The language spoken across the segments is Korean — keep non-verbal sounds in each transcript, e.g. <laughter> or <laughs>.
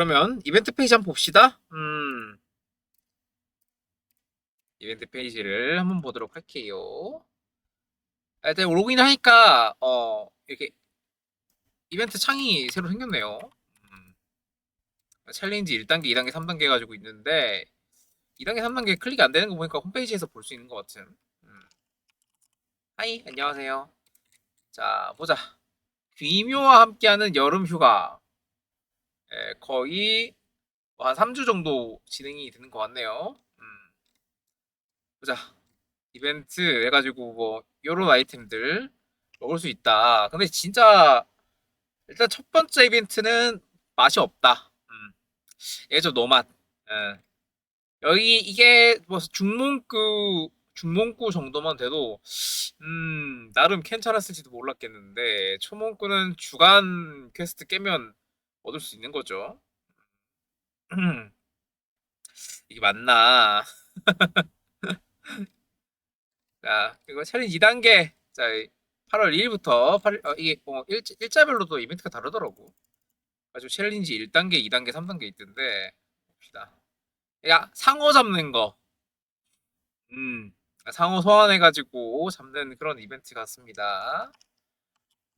그러면 이벤트 페이지 한번 봅시다. 음. 이벤트 페이지를 한번 보도록 할게요. 아, 일단 로그인 하니까 어 이렇게 이벤트 창이 새로 생겼네요. 음. 챌린지 1단계, 2단계, 3단계 가지고 있는데 2단계, 3단계 클릭이 안 되는 거 보니까 홈페이지에서 볼 수 있는 것 같은. 음. 하이, 안녕하세요. 자, 보자. 귀묘와 함께하는 여름 휴가. 예, 거의 뭐 한 3주 정도 진행이 되는 것 같네요. 음. 보자. 이벤트 해가지고 뭐 요런 아이템들 먹을 수 있다. 근데 진짜 일단 첫 번째 이벤트는 맛이 없다. 음. 좀 노맛. 예. 여기 이게 뭐 중문구 중문구 정도만 돼도 음 나름 괜찮았을지도 몰랐겠는데 초문구는 주간 퀘스트 깨면 얻을 수 있는 거죠. <clears throat> 이게 맞나? <laughs> 자, 그리고 챌린지 2단계. 자, 8월 2일부터 8일, 어, 이게 어, 일, 일자별로도 이벤트가 다르더라고. 가지고 챌린지 1단계, 2단계, 3단계 있던데 봅시다. 야, 상어 잡는 거. 음, 상어 소환해가지고 잡는 그런 이벤트 같습니다.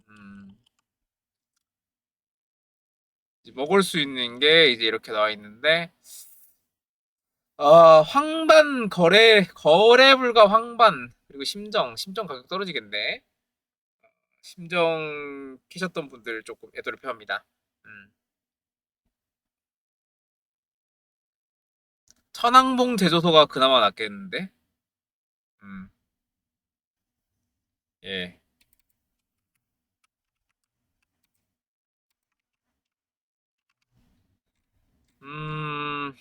음. 먹을 수 있는 게 이제 이렇게 나와 있는데, 아, 황반 거래, 거래 불가 황반, 그리고 심정, 심정 가격 떨어지겠네. 심정 키셨던 분들 조금 애도를 표합니다. 음. 천왕봉 제조소가 그나마 낫겠는데? 음. 예. 음.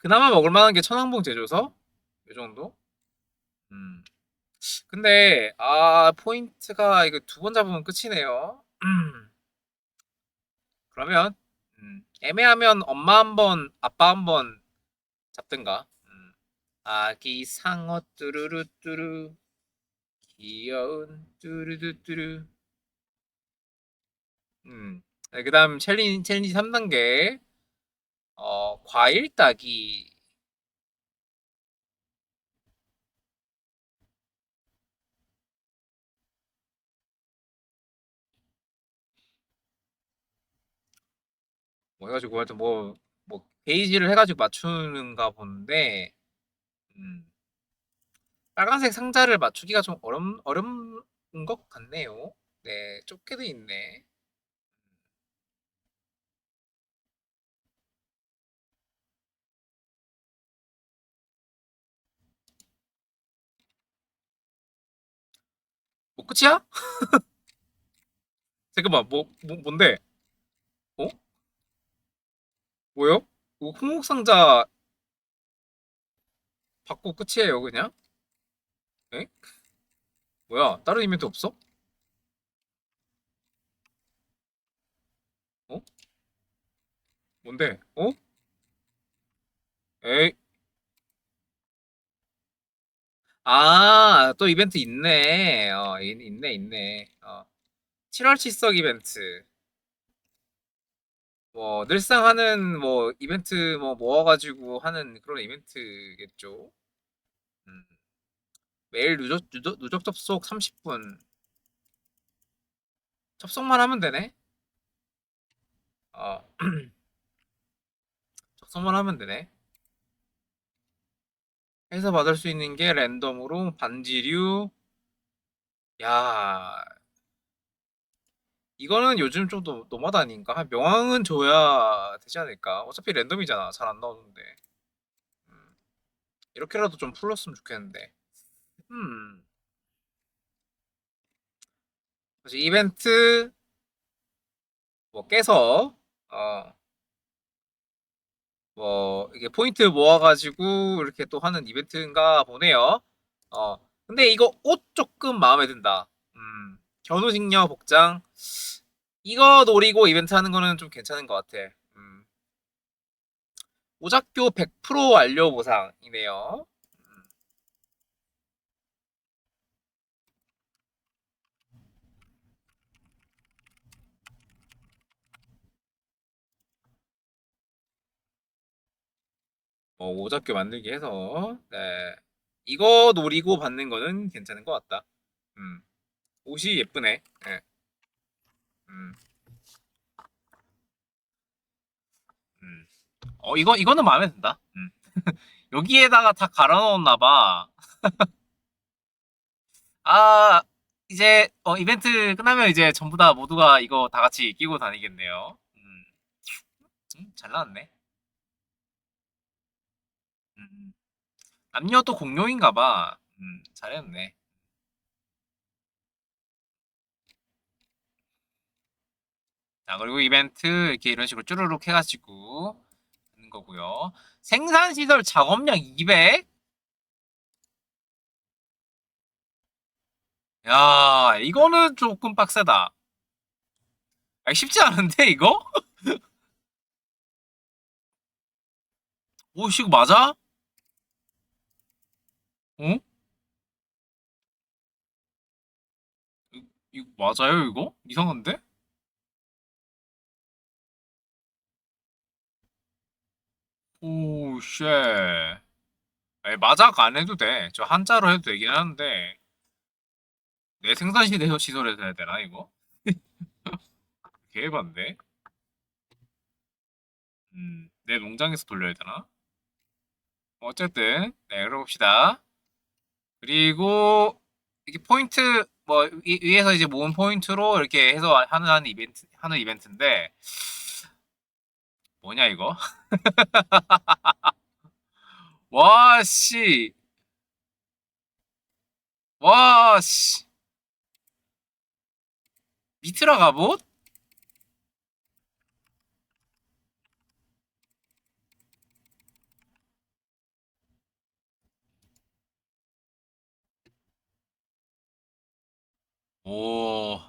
그나마 먹을 만한 게 천왕봉 제조소? 요 정도? 음. 근데 아, 포인트가 이거 두 번 잡으면 끝이네요. <clears throat> 그러면 음, 애매하면 엄마 한 번, 아빠 한 번 잡든가. 음. 아기 상어 뚜루루 뚜루 귀여운 뚜루뚜루 음. 네, 그다음 챌린지 챌린지 3단계 어, 과일 따기 뭐 해가지고 하여튼 뭐, 뭐 베이지를 해가지고 맞추는가 본데 음, 빨간색 상자를 맞추기가 좀 어렵, 어려운 것 같네요. 네, 좁게 돼 있네. 끝이야? <laughs> 잠깐만, 뭐, 뭐 뭔데? 어? 뭐요? 뭐 홍목 상자 받고 끝이에요, 그냥? 에? 뭐야? 다른 이벤트 없어? 어? 뭔데? 어? 에이. 아, 또 이벤트 있네. 어, 있- 있네, 있네. 어. 7월 칠석 이벤트. 뭐, 늘상 하는 뭐, 이벤트 뭐, 모아가지고 하는 그런 이벤트겠죠. 음. 매일 누적, 누적, 누적 접속 30분. 접속만 하면 되네. 어. <clears throat> 접속만 하면 되네. 해서 받을 수 있는 게 랜덤으로 반지류. 야, 이거는 요즘 좀더 노마드 아닌가? 한 명왕은 줘야 되지 않을까? 어차피 랜덤이잖아. 잘 안 나오는데. 음, 이렇게라도 좀 풀렸으면 좋겠는데. 음. 이벤트 뭐 깨서 어. 뭐 이게 포인트 모아가지고 이렇게 또 하는 이벤트인가 보네요. 어. 근데 이거 옷 조금 마음에 든다. 음. 견우직녀 복장. 이거 노리고 이벤트 하는 거는 좀 괜찮은 것 같아. 음. 오작교 100% 완료 보상이네요. 뭐 오작교 만들기 해서 네 이거 노리고 받는 거는 괜찮은 것 같다. 음 옷이 예쁘네. 네. 음. 음. 어 이거 이거는 마음에 든다. 음. <laughs> 여기에다가 다 갈아 넣었나 봐. <laughs> 아 이제 어, 이벤트 끝나면 이제 전부 다 모두가 이거 다 같이 끼고 다니겠네요. 음, 음, 잘 나왔네. 음, 남녀도 공룡인가 봐. 음, 잘했네. 자, 그리고 이벤트 이렇게 이런 식으로 쭈루룩 해가지고 하는 거고요. 생산 시설 작업량 200? 야, 이거는 조금 빡세다. 아, 쉽지 않은데, 이거? <laughs> 오, 씨, 이거 맞아? 어? 이- 이거 맞아요, 이거? 이상한데? 오, 쉣. 아니, 마작 안 해도 돼. 저 한자로 해도 되긴 하는데, 내 생산시대 시설에서 해야 되나, 이거? <laughs> 개반데? 음, 내 농장에서 돌려야 되나? 어쨌든, 네, 그러봅시다. 그리고, 이렇게 포인트, 뭐, 위, 위에서 이제 모은 포인트로 이렇게 해서 하는, 하는 이벤트, 하는 이벤트인데, 뭐냐, 이거? <laughs> 와, 씨. 와, 씨. 미트라 갑옷? 오.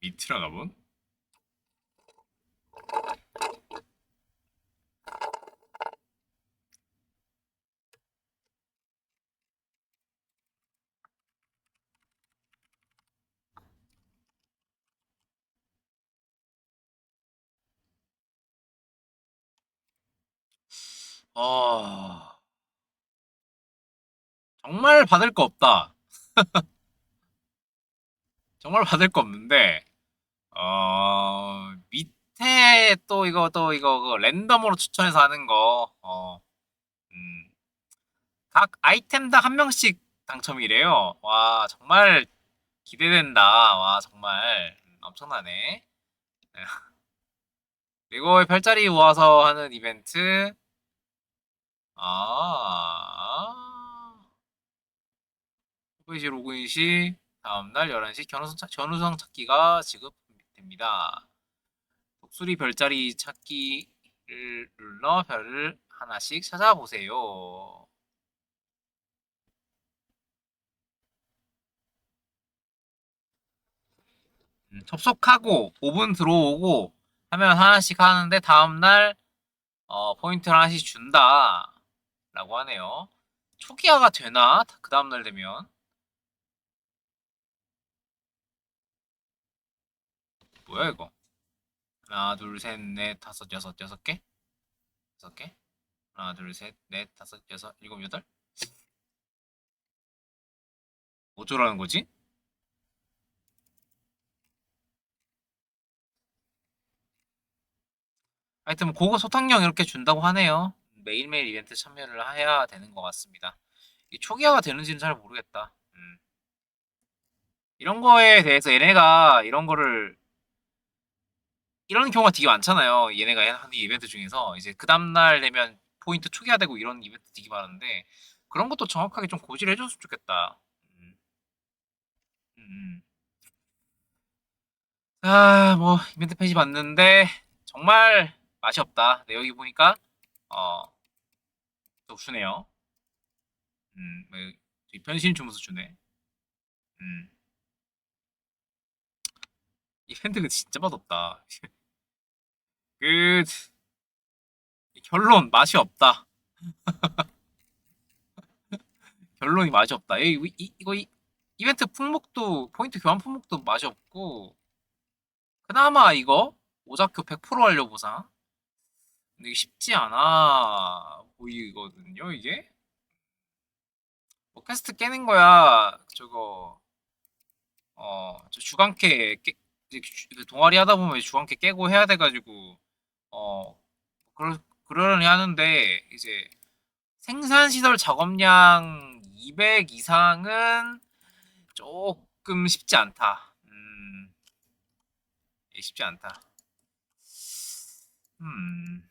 미트라 갑옷? 아. 정말 받을 거 없다. <laughs> 정말 받을 거 없는데, 어, 밑에 또 이거, 또 이거, 그 랜덤으로 추천해서 하는 거, 어, 음, 각 아이템당 한 명씩 당첨이래요. 와, 정말 기대된다. 와, 정말 음, 엄청나네. <laughs> 그리고 별자리 모아서 하는 이벤트. 아, 후보시 로그인 시 다음날 11시 견우성, 찾- 견우성 찾기가 지급됩니다. 독수리 별자리 찾기를 눌러 별을 하나씩 찾아보세요. 음, 접속하고 5분 들어오고 하면 하나씩 하는데 다음날 어, 포인트를 하나씩 준다 라고 하네요. 초기화가 되나? 그 다음날 되면 뭐야 이거? 하나, 둘, 셋, 넷, 다섯, 여섯, 여섯 개? 여섯 개? 하나, 둘, 셋, 넷, 다섯, 여섯, 일곱, 여덟? 어쩌라는 거지? 하여튼 뭐 고급 소탕령 이렇게 준다고 하네요. 매일매일 이벤트 참여를 해야 되는 것 같습니다. 이 초기화가 되는지는 잘 모르겠다. 음. 이런 거에 대해서 얘네가 이런 거를 이런 경우가 되게 많잖아요. 얘네가 하는 이벤트 중에서 이제 그 다음날 되면 포인트 초기화되고 이런 이벤트 되게 많은데 그런 것도 정확하게 좀 고지를 해줬으면 좋겠다. 음. 음, 음. 아, 뭐 이벤트 페이지 봤는데 정말 맛이 없다. 네, 여기 보니까 어, 또 주네요. 음, 뭐, 저기 변신 주면서 주네. 음. 이벤트가 진짜 맛없다. <laughs> 끝. 결론 맛이 없다. <laughs> 결론이 맛이 없다. 이, 이, 이거 이, 이벤트 품목도 포인트 교환 품목도 맛이 없고 그나마 이거 오작교 100% 완료 보상 근데 쉽지 않아 보이거든요 이게 뭐 퀘스트 깨는 거야 저거 어저 주간캐 깨, 그 동아리 하다 보면 주간캐 깨고 해야 돼가지고 어 그러 그러려니 하는데 이제 생산 시설 작업량 200 이상은 조금 쉽지 않다. 음, 예, 쉽지 않다. 음.